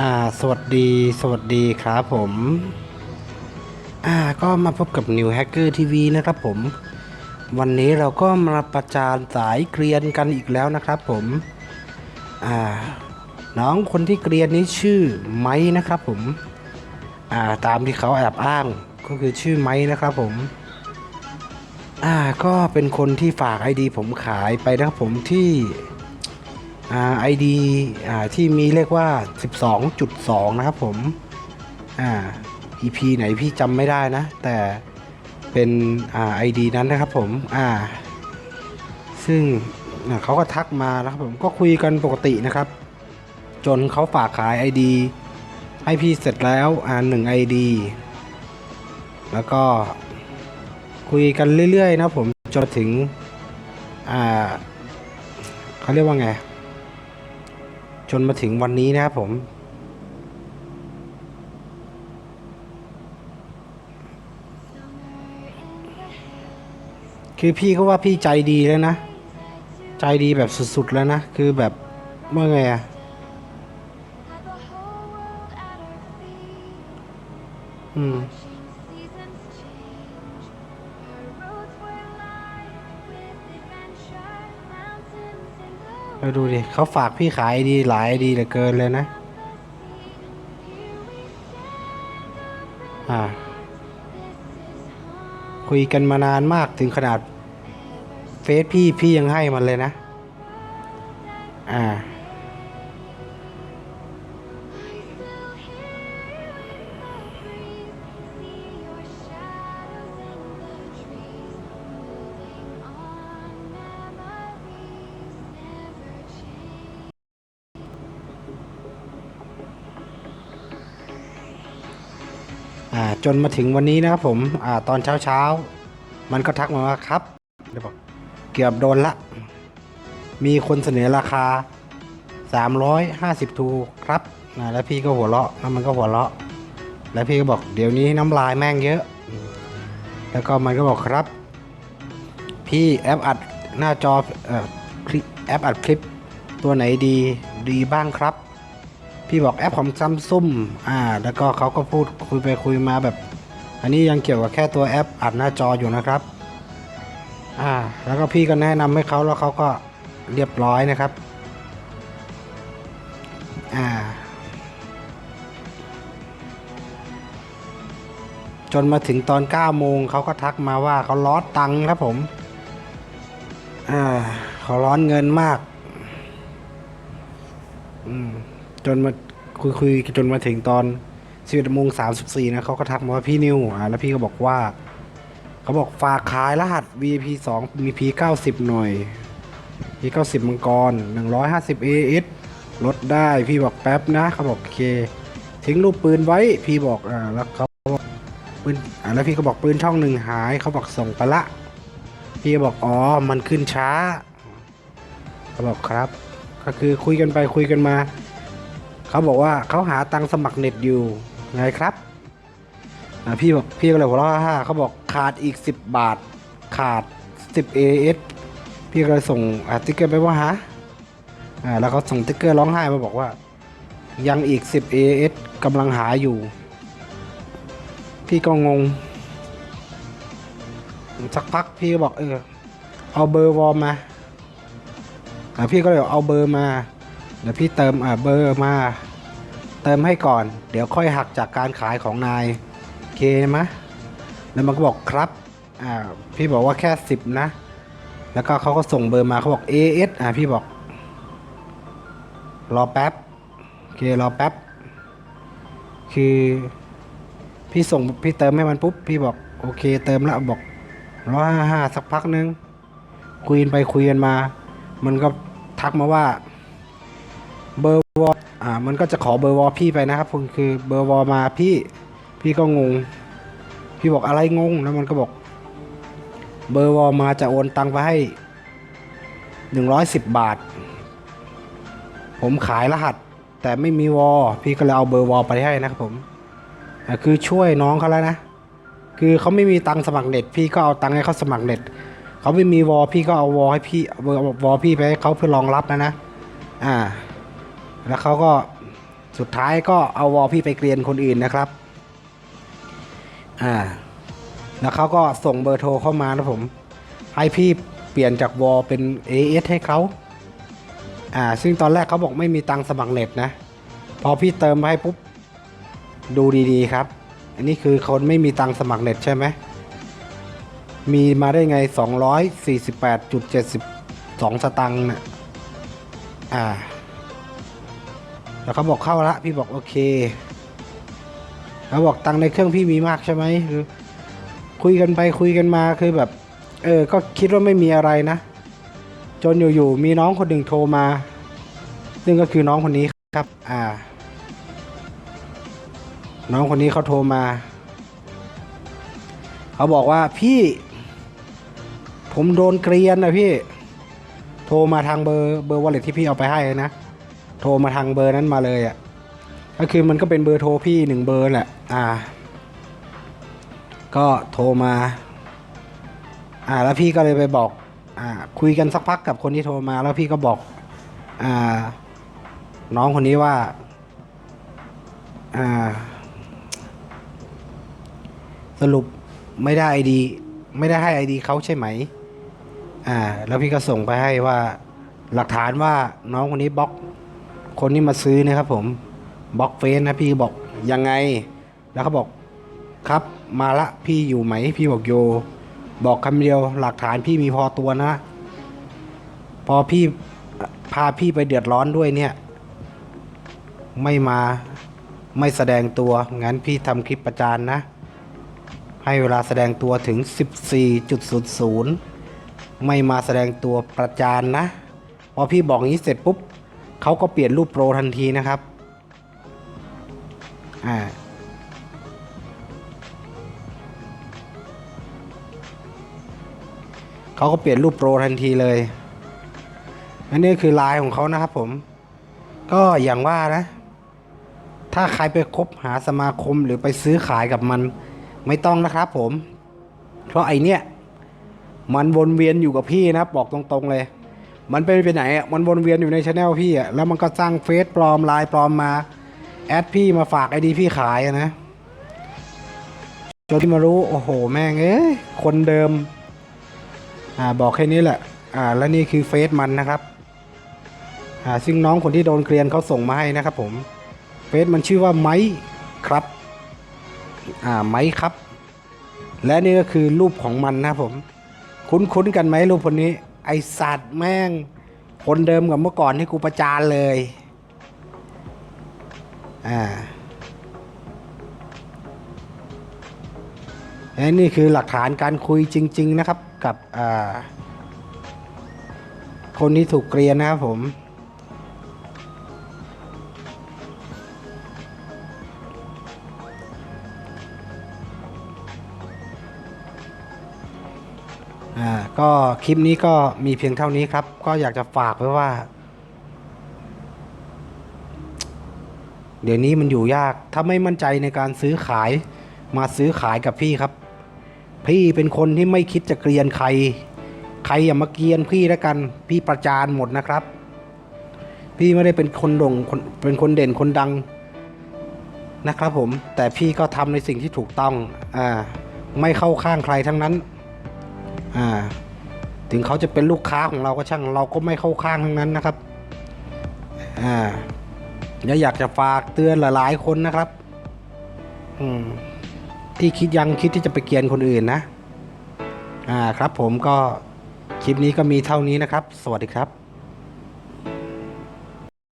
อ่าสวัสดีสวัสดีครับผมอ่าก็มาพบกับ New Hacker TV นะครับผม วันนี้เราก็มาประจานสายเกรียนกันอีกแล้วนะครับผมอ่าน้องคนที่เกรียนนี้ชื่อไม้นะครับผมอ่าตามที่เขาแอบอ้างก็คือชื่อไม้นะครับผมอ่าก็เป็นคนที่ฝาก ID ผมขายไปนะครับผมที่ อ่า ID อ่าที่มีเรียกว่า 12.2 นะครับผมอ่า EP ไหนพี่จำไม่ได้นะ แต่เป็นอ่า ID นั้นนะครับผมอ่า ซึ่งเขาก็ทักมานะครับผมก็คุยกันปกตินะครับ จนเขาฝากขาย ID ให้พี่เสร็จแล้วอ่าหนึ่ง ID แล้วก็คุยกันเรื่อยๆนะผมจนถึงอ่าเขาเรียกว่าไง นมาถึงวันนี้นะครับผมคือพี่ก็ว่าพี่ใจดีแล้วนะ ใจดีแบบสุดๆแล้วนะ คือแบบเมื่อไงอะอืม เราดูดิเขาฝากพี่ขายดีหลายดีเหลือเกินเลยนะ อ่า คุยกันมานานมากถึงขนาด เฟซพี่พี่ยังให้มันเลยนะ อ่า จนมาถึงวันนี้นะครับผมอตอนเช้าเช้าๆมันก็ทักมาว่าครับเดี๋ยวบอกเกือบโดนละ มีคนเสนอราคา 350 ทูครับนะแล้วพี่ก็หัวเราะแล้วมันก็หัวเราะ แล้วพี่ก็บอกเดี๋ยวนี้น้ำลายแม่งเยอะ แล้วก็มันก็บอกครับ พี่แอปอัดหน้าจออคลิปแอปอัดคลิปตัวไหนดีดีบ้างครับ พี่บอกแอปของซัมซุงอ่า แล้วก็เขาก็พูดคุยไปคุยมาแบบ อันนี้ยังเกี่ยวกับแค่ตัวแอปอัดหน้าจออยู่นะครับ อ่า แล้วก็พี่ก็แนะนำให้เขาแล้วเขาก็เรียบร้อยนะครับ อ่า จนมาถึงตอน9โมงเขาก็ทักมาว่าเขาร้อตังค์ครับผม อ่าเขาร้อนเงินมาก อืม จนมาคุยคุยจนมาถึงตอน11โมง34นะเขาก็ทักมาว่าพี่นิวอ่าแล้วพี่ก็บอกว่าเขาบอกฝากขายรหัส VIP 2 MP 90หน่อย P 90มังกร150 AS ลดได้พี่บอกแป๊บนะเขาบอกโอเคทิ้งรูปปืนไว้พี่บอกอ่าแล้วเขาบอกปืนอ่าแล้วพี่ก็บอกปืนช่องหนึ่งหายเขาบอกส่งไปละ พี่ก็บอกอ๋อมันขึ้นช้าเขาบอกครับ ก็คือคุยกันไปคุยกันมา เขาบอกว่าเขาหาตังสมัครเน็ตอยู่ไงครับอ่าพี่บอกพี่ก็เลยหัวเราะฮ่าเขาบอกขาดอีก 10 บาท ขาด 10 AS พี่ก็เลยส่งติ๊กเกอร์ไปว่าฮะอ่าแล้วเขาส่งติ๊กเกอร์ร้องไห้มาบอกว่า ยังอีก 10 AS กำลังหาอยู่ พี่ก็งงสักพักพี่ก็บอกเออเอาเบอร์วอลมาอ่าพี่ก็เลยเอาเบอร์มาเดี๋ยวพี่เติมอ่าเบอร์มา เติมให้ก่อน เดี๋ยวค่อยหักจากการขายของนายเคไหมแล้วมันก็บอกครับอ่าพี่บอกว่าแค่สิบนะ แล้วก็เขาก็ส่งเบอร์มาเขาบอก AS อ่าพี่บอก รอแป๊บโอเครอแป๊บ คือพี่ส่งพี่เติมให้มันปุ๊บ พี่บอกโอเค เติมแล้วบอกร้อยห้าห้าสักพักนึง คุยไปคุยกันมา มันก็ทักมาว่า เบอร์วอ อ่ามันก็จะขอเบอร์วอลพี่ไปนะครับคุณคือเบอร์วอลมาพี่พี่ก็งง พี่บอกอะไรงงแล้วมันก็บอก เบอร์วอลมาจะโอนตังไปให้หนึ่งร้อยสิบบาท ผมขายรหัส แต่ไม่มีวอลพี่ก็เลยเอาเบอร์วอลไปให้นะครับผมคือช่วยน้องเขาแล้วนะ คือเขาไม่มีตังค์สมัครเน็ต พี่ก็เอาตังค์ให้เขาสมัครเน็ตเขาไม่มีวอลพี่ก็เอาวอลให้พี่เบอร์วอลพี่ไปให้เขาเพื่อรองรับนะนะ อ่า แล้วเขาก็สุดท้ายก็เอาวอลพี่ไปเกรียนคนอื่นนะครับ อ่า แล้วเขาก็ส่งเบอร์โทรเข้ามานะผม ให้พี่เปลี่ยนจากวอลเป็น AS ให้เขาอ่า ซึ่งตอนแรกเขาบอกไม่มีตังสมัครเน็ตนะ พอพี่เติมให้ปุ๊บ ดูดีๆครับ อันนี้คือคนไม่มีตังสมัครเน็ตใช่ไหม มีมาได้ไง 248.72 สตังค์น่ะอ่า แล้วเขาบอกเข้าละพี่บอกโอเคเขาบอกตังในเครื่องพี่มีมากใช่ไหมคือคุยกันไปคุยกันมาคือแบบ เออ ก็คิดว่าไม่มีอะไรนะ จนอยู่ๆมีน้องคนหนึ่งโทรมา ซึ่งก็คือน้องคนนี้ครับ อ่า น้องคนนี้เขาโทรมา เขาบอกว่าพี่ ผมโดนเกรียนนะพี่ โทรมาทางเบอร์เบอร์วอลเล็ตที่พี่เอาไปให้นะ โทรมาทางเบอร์นั้นมาเลยอะ่ะก็คือมันก็เป็นเบอร์โทรพี่หนึ่งเบอร์แหละอ่า ก็โทรมา อ่า แล้วพี่ก็เลยไปบอก อ่า คุยกันสักพักกับคนที่โทรมา แล้วพี่ก็บอก อ่า น้องคนนี้ว่า อ่า สรุปไม่ได้ไอดีไม่ได้ให้ไอดีเขาใช่ไหม อ่า แล้วพี่ก็ส่งไปให้ว่า หลักฐานว่าน้องคนนี้บล็อก คนที่มาซื้อนะครับผมบล็อกเฟซนะพี่บอกยังไง แล้วเขาบอกครับมาละพี่อยู่ไหม พี่บอกโย บอกคำเดียวหลักฐานพี่มีพอตัวนะ พอพี่พาพี่ไปเดือดร้อนด้วยเนี่ย ไม่มาไม่แสดงตัว งั้นพี่ทำคลิปประจานนะ ให้เวลาแสดงตัวถึง 14.00 ไม่มาแสดงตัวประจานนะ พอพี่บอกงี้เสร็จปุ๊บ เขาก็เปลี่ยนรูปโปรทันทีนะครับอ่าเขาก็เปลี่ยนรูปโปรทันทีเลย อันนี้คือลน์ของเขานะครับผม ก็อย่างว่านะ ถ้าใครไปคบหาสมาคมหรือไปซื้อขายกับมันไม่ต้องนะครับผม เพราะไอเนี้ยมันวนเวียนอยู่กับพี่นะ บอกตรงๆเลย มันไปไปไหนอะมันวนเวียนอยู่ในช anel พี่อะแล้วมันก็สร้างเฟซปลอมไลน์ปลอมมา แอดพี่มาฝากไอดีพี่ขายนะจนที่มารู้ โอ้โห แม่งเอ้ยคนเดิม อ่าบอกแค่นี้แหละ อ่า แล้วนี่คือเฟซมันนะครับ อ่าซึ่งน้องคนที่โดนเกรียนเขาส่งมาให้นะครับผมเฟซมันชื่อว่าไม้ครับ อ่าไม้ครับ และนี่ก็คือรูปของมันนะครับผม คุ้นๆกันไหมรูปคนนี้ ไอสัตว์แม่ง คนเดิมกับเมื่อก่อนที่กูประจานเลย อ่าและนี่คือหลักฐานการคุยจริง ๆ นะครับกับอ่าคนที่ถูกเกรียนนะครับผม อ่าก็คลิปนี้ก็มีเพียงเท่านี้ครับ ก็อยากจะฝากไว้ว่า เดี๋ยวนี้มันอยู่ยาก ถ้าไม่มั่นใจในการซื้อขายมาซื้อขายกับพี่ครับ พี่เป็นคนที่ไม่คิดจะเกลียนใคร ใครอย่ามาเกลียนพี่แล้วกัน พี่ประจานหมดนะครับ พี่ไม่ได้เป็นคนโด่งนเป็นคนเด่นคนดังนะครับผมแต่พี่ก็ทำในสิ่งที่ถูกต้องอ่าไม่เข้าข้างใครทั้งนั้น อ่า ถึงเขาจะเป็นลูกค้าของเราก็ช่างเราก็ไม่เข้าข้างทั้งนั้นนะครับ อ่าแล้วอยากจะฝากเตือนหลายๆคนนะครับ อืม ที่คิดยังคิดที่จะไปเกลียนคนอื่นนะ อ่าครับผมก็คลิปนี้ก็มีเท่านี้นะครับ สวัสดีครับ